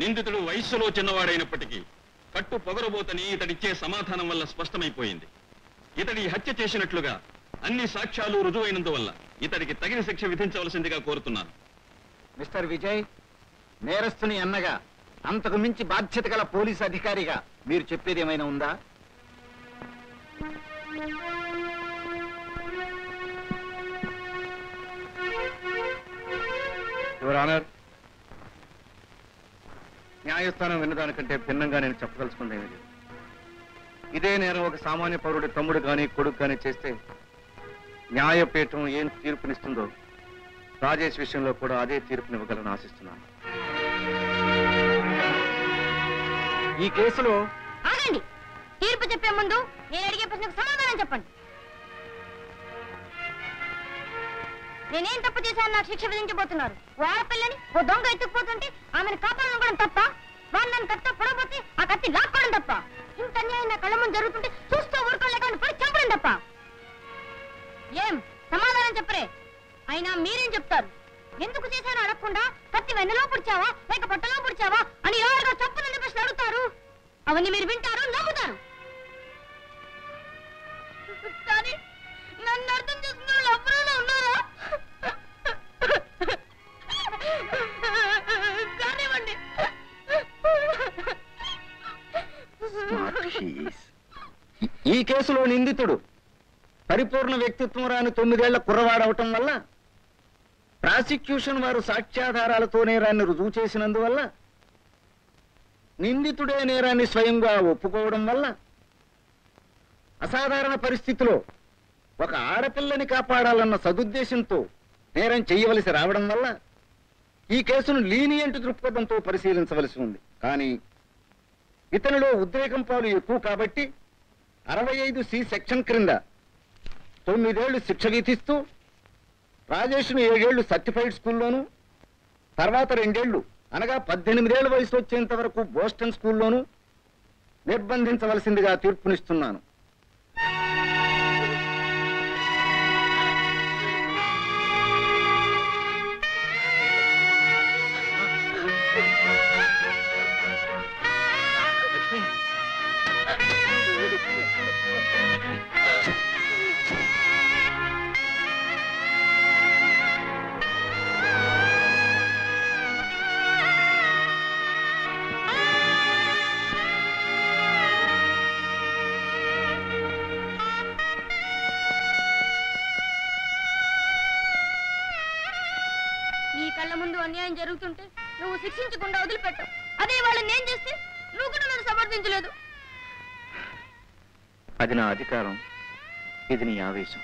నిందితుడు వయస్సులో చిన్నవాడైనప్పటికీ కట్టు పొగరబోతని ఇతడిచ్చే సమాధానం వల్ల స్పష్టమైపోయింది. ఇతడి హత్య చేసినట్లుగా అన్ని సాక్ష్యాలు రుజువైనందువల్ల ఇతడికి తగిన శిక్ష విధించవలసిందిగా కోరుతున్నాను. మిస్టర్ విజయ్ నేరస్తుని అన్నగా అంతకు మించి బాధ్యత గల పోలీస్ అధికారిగా మీరు చెప్పేది ఏమైనా ఉందా? యువర్ ఆనర్ న్యాయస్థానం విన్నదానికంటే భిన్నంగా నేను చెప్పదలుచుకుంది ఏమీ లేదు. ఇదే నేరం ఒక సామాన్య పౌరుడి తమ్ముడు కానీ కొడుకు కానీ చేస్తే న్యాయపీఠం ఏం తీర్పునిస్తుందో రాజేష్ విషయంలో కూడా అదే తీర్పునివ్వగలని ఆశిస్తున్నాను. ఈ కేసులో ఆగండి. తీర్పు చెప్పే ముందు నేను అడిగే ప్రశ్నకు సమాధానం చెప్పండి. నేనేం తప్పు చేశాను నాకు శిక్ష విధించబోతున్నారు? ఓ ఆడపిల్లని ఓ దొంగ ఎత్తుకుపోతుంటే ఆమెను కాపాడనుకోవడం తప్ప? వాడు నన్ను కత్తితో పొడబోతే ఆ కత్తి లాక్కోవడం తప్ప? ఇంత అన్యాయం నా కళ్ళ ముందు జరుగుతుంటే చూస్తూ ఊరుకోలేక పడి చంపడం తప్ప? ఏం? సమాధానం చెప్పరే. అయినా మీరేం చెప్తారు? ఎందుకు చేశానో అడగకుండా కత్తి వెన్నలో పుడిచావా? లేక పొట్టలో పుడిచావా? అని ఎవరిగా చప్పునని ప్రశ్న అడుగుతారు? అవన్నీ మీరు వింటారు నవ్వుతారు నన్ను అర్థం చేసుకున్న ఈ కేసులో నిందితుడు పరిపూర్ణ వ్యక్తిత్వం రాని తొమ్మిదేళ్ళ కుర్రవాడవటం వల్ల ప్రాసిక్యూషన్ వారు సాక్ష్యాధారాలతో నేరాన్ని రుజువు చేసినందువల్ల నిందితుడే నేరాన్ని స్వయంగా ఒప్పుకోవడం వల్ల అసాధారణ పరిస్థితిలో ఒక ఆడపిల్లని కాపాడాలన్న సదుద్దేశంతో నేరం చేయవలసి రావడం వల్ల ఈ కేసును లీనియంట్ దృక్పథంతో పరిశీలించవలసి ఉంది. కానీ ఇతనిలో ఉద్రేకం పాలు ఎక్కువ కాబట్టి అరవై ఐదు సి సెక్షన్ క్రింద తొమ్మిదేళ్ళు శిక్ష విధిస్తూ రాజేష్ను ఏడేళ్ళు సర్టిఫైడ్ స్కూల్లోను తర్వాత రెండేళ్ళు అనగా పద్దెనిమిదేళ్ళ వయసు వచ్చేంత వరకు బోస్టన్ స్కూల్లోను నిర్బంధించవలసిందిగా తీర్పునిస్తున్నాను. నీ కళ్ళ ముందు అన్యాయం జరుగుతుంటే నువ్వు శిక్షించకుండా వదిలిపెట్టావు అదే వాళ్ళని నేను చేస్తే నువ్వు కూడా నన్ను సమర్థించలేదు. అది నా అధికారం. ఇది నీ ఆవేశం.